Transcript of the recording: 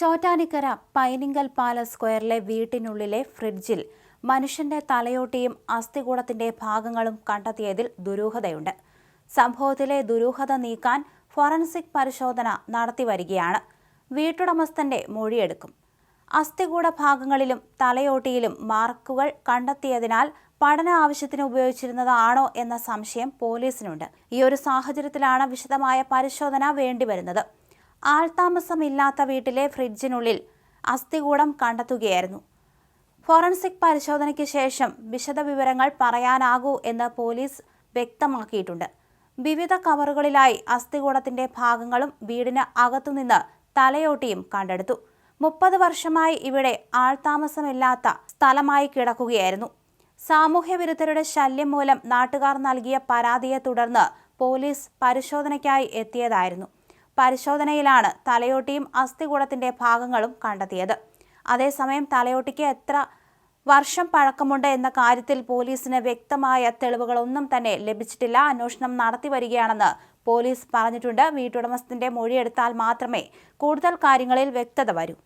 Chottanikkara Painingal palace സ്ക്വയറിലെ വീട്ടിനുള്ളിലെ ഫ്രിഡ്ജിൽ മനുഷ്യന്റെ തലയോട്ടിയും അസ്ഥികൂടത്തിന്റെ ഭാഗങ്ങളും കണ്ടെത്തിയതിൽ ദുരൂഹതയുണ്ട്. സംഭവത്തിലെ ദുരൂഹത നീക്കാൻ ഫോറൻസിക് പരിശോധന നടത്തിവരികയാണ് വീട്ടുടമസ്ഥന്റെ മൊഴിയെടുക്കും. അസ്ഥികൂട ഭാഗങ്ങളിലും തലയോട്ടിയിലും മാർക്കുകൾ കണ്ടെത്തിയതിനാൽ പഠന ആവശ്യത്തിന് ഉപയോഗിച്ചിരുന്നതാണോ എന്ന സംശയം പോലീസിനുണ്ട്. ഈ ഒരു സാഹചര്യത്തിലാണ് വിശദമായ പരിശോധന വേണ്ടിവരുന്നത്. ആൾതാമസമില്ലാത്ത വീട്ടിലെ ഫ്രിഡ്ജിനുള്ളിൽ അസ്ഥികൂടം കണ്ടെത്തുകയായിരുന്നു. ഫോറൻസിക് പരിശോധനയ്ക്ക് ശേഷം വിശദവിവരങ്ങൾ പറയാനാകൂ എന്ന് പോലീസ് വ്യക്തമാക്കിയിട്ടുണ്ട്. വിവിധ കവറുകളിലായി അസ്ഥികൂടത്തിന്റെ ഭാഗങ്ങളും വീടിന് അകത്തുനിന്ന് തലയോട്ടിയും കണ്ടെടുത്തു. മുപ്പത് വർഷമായി ഇവിടെ ആൾതാമസമില്ലാത്ത സ്ഥലമായി കിടക്കുകയായിരുന്നു. സാമൂഹ്യ വിരുദ്ധരുടെ ശല്യം മൂലം നാട്ടുകാർ നൽകിയ പരാതിയെ തുടർന്ന് പോലീസ് പരിശോധനയ്ക്കായി എത്തിയതായിരുന്നു. പരിശോധനയിലാണ് തലയോട്ടിയും അസ്ഥികൂടത്തിന്റെ ഭാഗങ്ങളും കണ്ടെത്തിയത്. അതേസമയം തലയോട്ടിക്ക് എത്ര വർഷം പഴക്കമുണ്ട് എന്ന കാര്യത്തിൽ പോലീസിന് വ്യക്തമായ തെളിവുകളൊന്നും തന്നെ ലഭിച്ചിട്ടില്ല. അന്വേഷണം നടത്തി വരികയാണെന്ന് പോലീസ് പറഞ്ഞിട്ടുണ്ട്. വീട്ടുടമസ്ഥന്റെ മൊഴിയെടുത്താൽ മാത്രമേ കൂടുതൽ കാര്യങ്ങളിൽ വ്യക്തത വരൂ.